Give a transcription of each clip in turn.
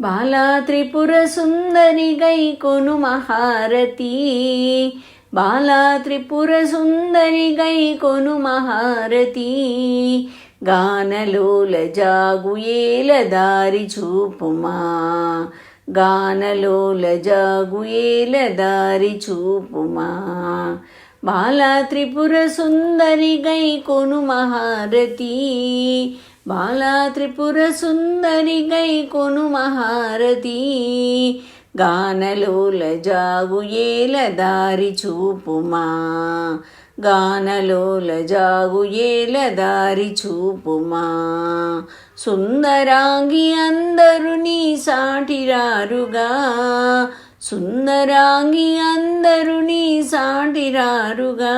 బాలా త్రిపుర సుందరి గై కొను మహారతి బాలా త్రిపుర సుందరి గై కొను మహారతి గానలోల జాగు ఏల దారి చూపుమా. గానలోల జాగు ఏల దారి చూపుమా. బాలా త్రిపుర సుందరి గై కొను మహారతి బాలా త్రిపుర సుందరి గై కొను మహారతి గానలోల జాగు ఏల దారి చూపుమా. గానలోల జాగు ఏల దారి చూపుమా. సుందరాంగి అందరు నీ సాటిరారుగా. సుందరాంగి అందరు నీ సాటిరారుగా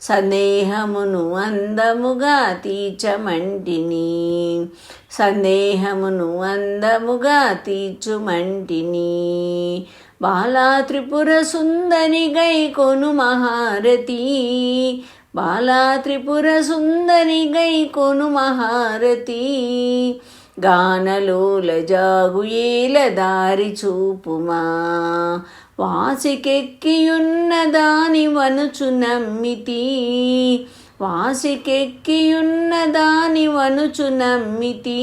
సందేహమును అందముగా తీర్చమంటిని. సందేహమును అందముగా తీర్చుమంటిని. బాలా త్రిపుర సుందరి గై కొను మహారతి బాలా త్రిపుర సుందరి గై కొను మహారతి గానలోల జాగుయేల దారి చూపుమా. వాసికెక్కియున్నదాని వనుచు నమ్మితి. వాసికెక్కియున్నదాని వనుచు నమ్మితి.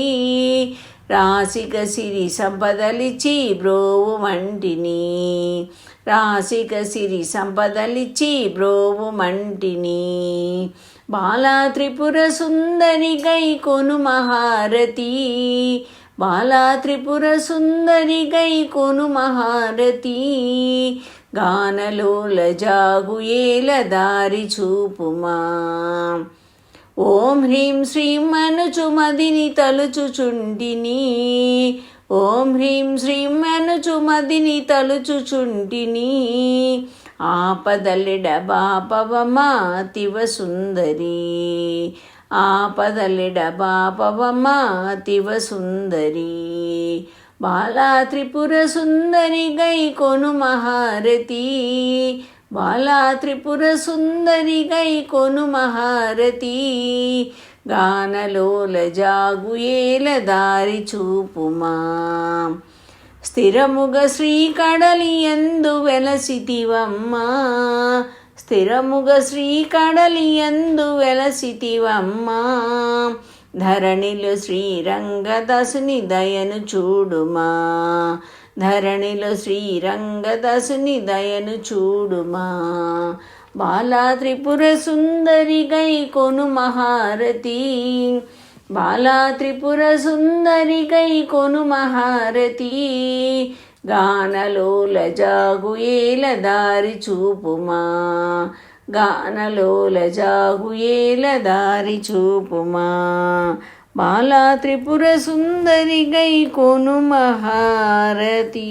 రాసిక సిరి సంపదలిచి బ్రోవు మంటిని. రాసిక సిరి సంపదలిచి బ్రోవు మంటిని. బాలా త్రిపుర సుందరి గై కొను మహారతి. బాలా త్రిపుర సుందరి గై కొను మహారతి గానలోల జాగు ఏల దారి చూపుమా. ఓం హ్రీం శ్రీం అనుచు మదిని తలుచుచుండిని ఓం హ్రీం శ్రీం అనుచు మదిని తలుచుచుండిని ఆపదలిడ బాపవమా తివ సుందరి. ఆపదలిడ బాపవమా సుందరి. బాలా త్రిపుర సుందరి గై కొను మహారతి. బాలా త్రిపుర సుందరి గై కొను మహారతి. గానలోల జాగుయేల దారి చూపుమా. స్థిరముగ శ్రీకడలి ఎందు వెలసితివమ్మా. స్థిరముగ శ్రీకడలియందు వెలసితివమ్మా. ధరణిలో శ్రీరంగదసుని దయను చూడుమా. ధరణిలో శ్రీరంగదసుని దయను చూడుమా. బాలా త్రిపుర సుందరి గై కొను మహారతి బాలా త్రిపుర సుందరి గై కొను మహారతి గానలోల జాగు ఏల దారి చూపుమా. గానలోల జాగు ఏల దారి చూపుమా. బాలా త్రిపుర సుందరి గై కొను మహారతి.